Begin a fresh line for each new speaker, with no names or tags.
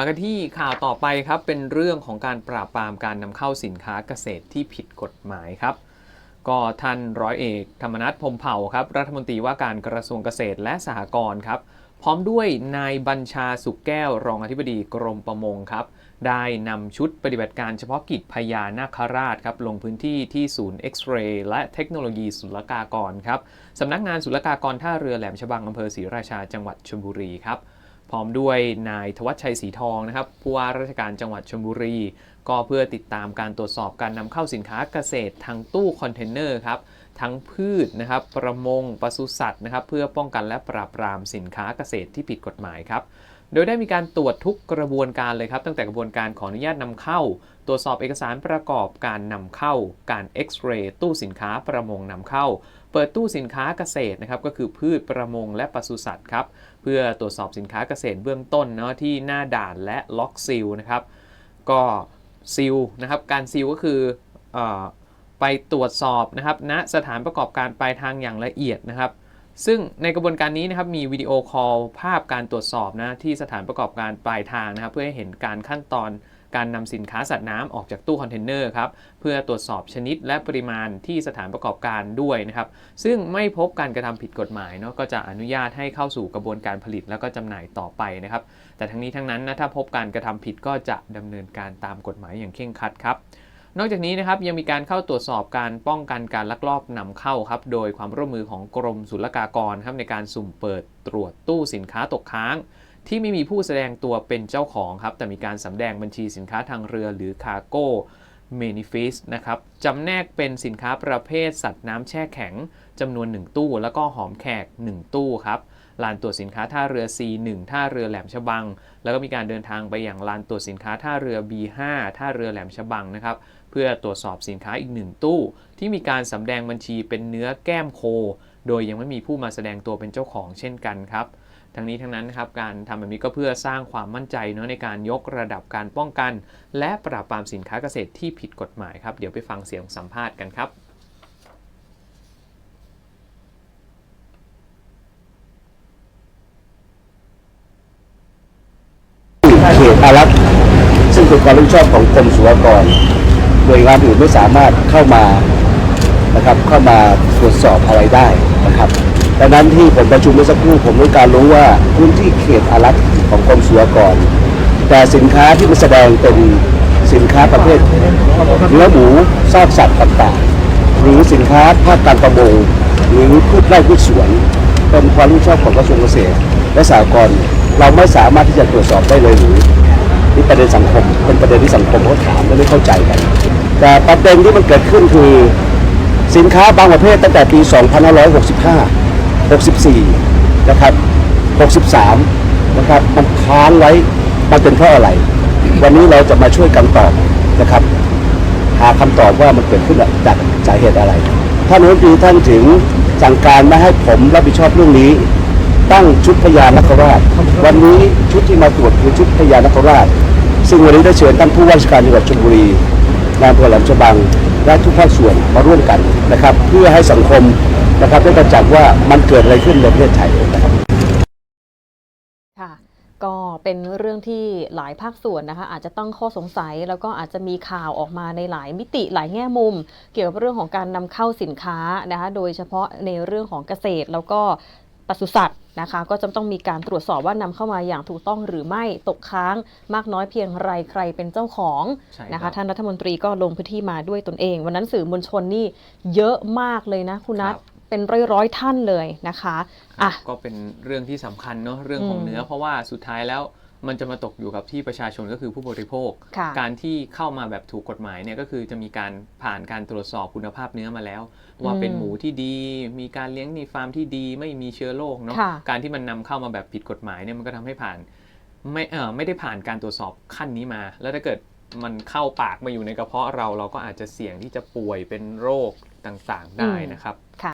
มากันที่ข่าวต่อไปครับเป็นเรื่องของการปราบปรามการนำเข้าสินค้าเกษตรที่ผิดกฎหมายครับ ก็ท่านร้อยเอก ธรรมนัฐพมเผ่าครับรัฐมนตรีว่าการกระทรวงเกษตรและสหกรณ์ครับ พร้อมด้วยนายบัญชาสุขแก้วรองอธิบดีกรมประมงครับ ได้นำชุดปฏิบัติการเฉพาะกิจพญานาคราชครับลงพื้นที่ที่ศูนย์เอ็กซเรย์และเทคโนโลยีศุลกากรครับสำนักงานศุลกากรท่าเรือแหลมฉบังอำเภอศรีราชาจังหวัดชลบุรีครับ พร้อมด้วยนายทวัชชัยศรีทองนะครับผู้ว่าราชการจังหวัดชลบุรี ก็เพื่อติดตามการตรวจสอบการนำเข้าสินค้าเกษตรทางตู้คอนเทนเนอร์ครับทั้งพืชนะครับประมงปศุสัตว์นะครับเพื่อป้องกันและปราบปรามสินค้าเกษตรที่ผิดกฎหมายครับโดยได้มีการตรวจทุกกระบวนการเลยครับ ตั้งแต่กระบวนการขออนุญาตนำเข้า ตรวจสอบเอกสารประกอบการนำเข้า การเอ็กซเรย์ตู้สินค้าประมงนำเข้า เปิดตู้สินค้าเกษตรนะครับก็คือพืชประมงและปศุสัตว์ครับเพื่อตรวจสอบสินค้าเกษตรเบื้องต้นเนาะที่หน้าด่านและล็อกซิลนะครับก็ ซิลนะครับการซิลก็คืออไปตรวจสอบนะครับณสถานประกอบการปลายทางอย่างละเอียดนะครับ ซึ่งในกระบวนการนี้นะครับมีวิดีโอคอลภาพการตรวจสอบนะที่สถานประกอบการปลายทางนะครับ เพื่อให้เห็นการขั้นตอน การนำสินค้าสัตว์น้ำออกจากตู้คอนเทนเนอร์ครับเพื่อตรวจสอบชนิดและปริมาณที่สถานประกอบการด้วยนะครับซึ่งไม่พบการกระทำผิดกฎหมายเนาะก็จะอนุญาตให้เข้าสู่กระบวนการผลิตแล้วก็จำหน่ายต่อไปนะครับแต่ทั้งนี้ทั้งนั้นนะถ้าพบการกระทำผิดก็จะดำเนินการตามกฎหมายอย่างเคร่งครัดครับนอกจากนี้นะครับยังมีการเข้าตรวจสอบการป้องกันการลักลอบนำเข้าครับโดยความร่วมมือของกรมศุลกากรครับในการสุ่มเปิดตรวจตู้สินค้าตกค้าง ที่ไม่มีผู้แสดงตัวเป็นเจ้าของครับ แต่มีการสำแดงบัญชีสินค้าทางเรือหรือคาร์โก้เมนิฟิสนะครับจำแนกเป็นสินค้าประเภทสัตว์น้ำแช่แข็งจำนวน 1 ตู้ แล้วก็หอมแขก 1 ตู้ครับลานตรวจสินค้าท่าเรือ C1 ท่าเรือแหลมฉบัง แล้วก็มีการเดินทางไปอย่างลานตรวจสินค้าท่าเรือ B5 ท่าเรือแหลมฉบังนะครับเพื่อตรวจสอบสินค้าอีกหนึ่งตู้ ที่มีการสำแดงบัญชีเป็นเนื้อแก้มโค โดยยังไม่มีผู้มาแสดงตัวเป็นเจ้าของเช่นกันครับ ทั้งนี้ทั้งนั้นนะครับการทำแบบนี้ก็เพื่อสร้างความมั่นใจเนาะในการยกระดับการป้องกัน และปราบปรามสินค้าเกษตรที่ผิดกฎหมายครับเดี๋ยวไปฟังเสียงสัมภาษณ์กันครับ
เขตอารักษ์ซึ่งเป็นความรับผิดชอบของกรมศุลกากรหน่วยงานอื่นไม่สามารถเข้ามานะครับเข้ามาตรวจสอบอะไรได้ นะครับดังนั้นที่ผมประชุมเมื่อสักครู่ผมต้องการรู้ว่าพื้นที่เขตอารักษ์ของกรมศุลกากร แต่สินค้าที่มันแสดงเป็นสินค้าประเภทเนื้อหมูซากสัตว์ต่างๆ หรือสินค้าภาคการประมงหรือพืชไร่พืชสวน เป็นความรับผิดชอบของกระทรวงเกษตร และสหกรณ์เราไม่สามารถที่จะตรวจสอบได้เลยหรือนี่ประเด็นสังคมเป็นประเด็นที่สังคมเขาถามและไม่เข้าใจกัน แต่ประเด็นที่มันเกิดขึ้นคือ สินค้าบางประเภทตั้งแต่ปี 2565 64 นะครับ 63 นะครับ มันค้างไว้มันเป็นเพราะอะไร วันนี้เราจะมาช่วยกันตอบนะครับ หาคำตอบว่ามันเกิดขึ้นจากสาเหตุอะไร ท่านรัฐมนตรีท่านถึงสั่งการไม่ให้ผมรับผิดชอบเรื่องนี้ ตั้งชุดพยานนักราช วันนี้ชุดที่มาตรวจคือชุดพยานนักราช ซึ่งวันนี้ได้เชิญท่านผู้ว่าราชการจังหวัดชลบุรี นายอำเภอแหลมฉบัง และทุกภาคส่วนมาร่วมกันนะครับ เพื่อให้สังคมนะครับได้ประจักษ์ว่ามันเกิดอะไรขึ้นในประเทศไทยนะครับ
ค่ะก็เป็นเรื่องที่หลายภาคส่วนนะคะ อาจจะต้องข้อสงสัย แล้วก็อาจจะมีข่าวออกมาในหลายมิติหลายแง่มุม เกี่ยวกับเรื่องของการนำเข้าสินค้านะคะ โดยเฉพาะในเรื่องของเกษตรแล้วก็ ปศุสัตว์นะคะก็จะต้องมีการตรวจสอบว่านำเข้ามาอย่างถูกต้องหรือไม่ตกค้างมากน้อยเพียงไรใครเป็นเจ้าของ
ใช่
นะ
ครั
คะ
บ
ท่านรัฐมนตรีก็ลงพื้นที่มาด้วยตนเอง วันนั้นสื่อมวลชนนี่เยอะมากเลยนะคุณนัท
ครับ
เป็นร้อยร้อยๆท่านเลยนะคะอะ
ก็เป็นเรื่องที่สำคัญเนาะเรื่องของ
อืม
เนื้อเพราะว่าสุดท้ายแล้ว มันจะมาตกอยู่กับที่ประชาชนก็คือผู้บริโภค
ค่ะ
การที่เข้ามาแบบถูกกฎหมายเนี่ยก็คือจะมีการผ่านการตรวจสอบคุณภาพเนื้อมาแล้ว ว่าเป็น
อืม
หมูที่ดี มีการเลี้ยงในฟาร์มที่ดี ไม่มีเชื้อโรคเนาะ
ค่ะ
การที่มันนำเข้ามาแบบผิดกฎหมายเนี่ยมันก็ทำให้ผ่านไม่เออไม่ได้ผ่านการตรวจสอบขั้นนี้มา แล้วถ้าเกิดมันเข้าปากมาอยู่ในกระเพาะเราเราก็อาจจะเสี่ยงที่จะป่วยเป็นโรคต่างๆได้นะครับ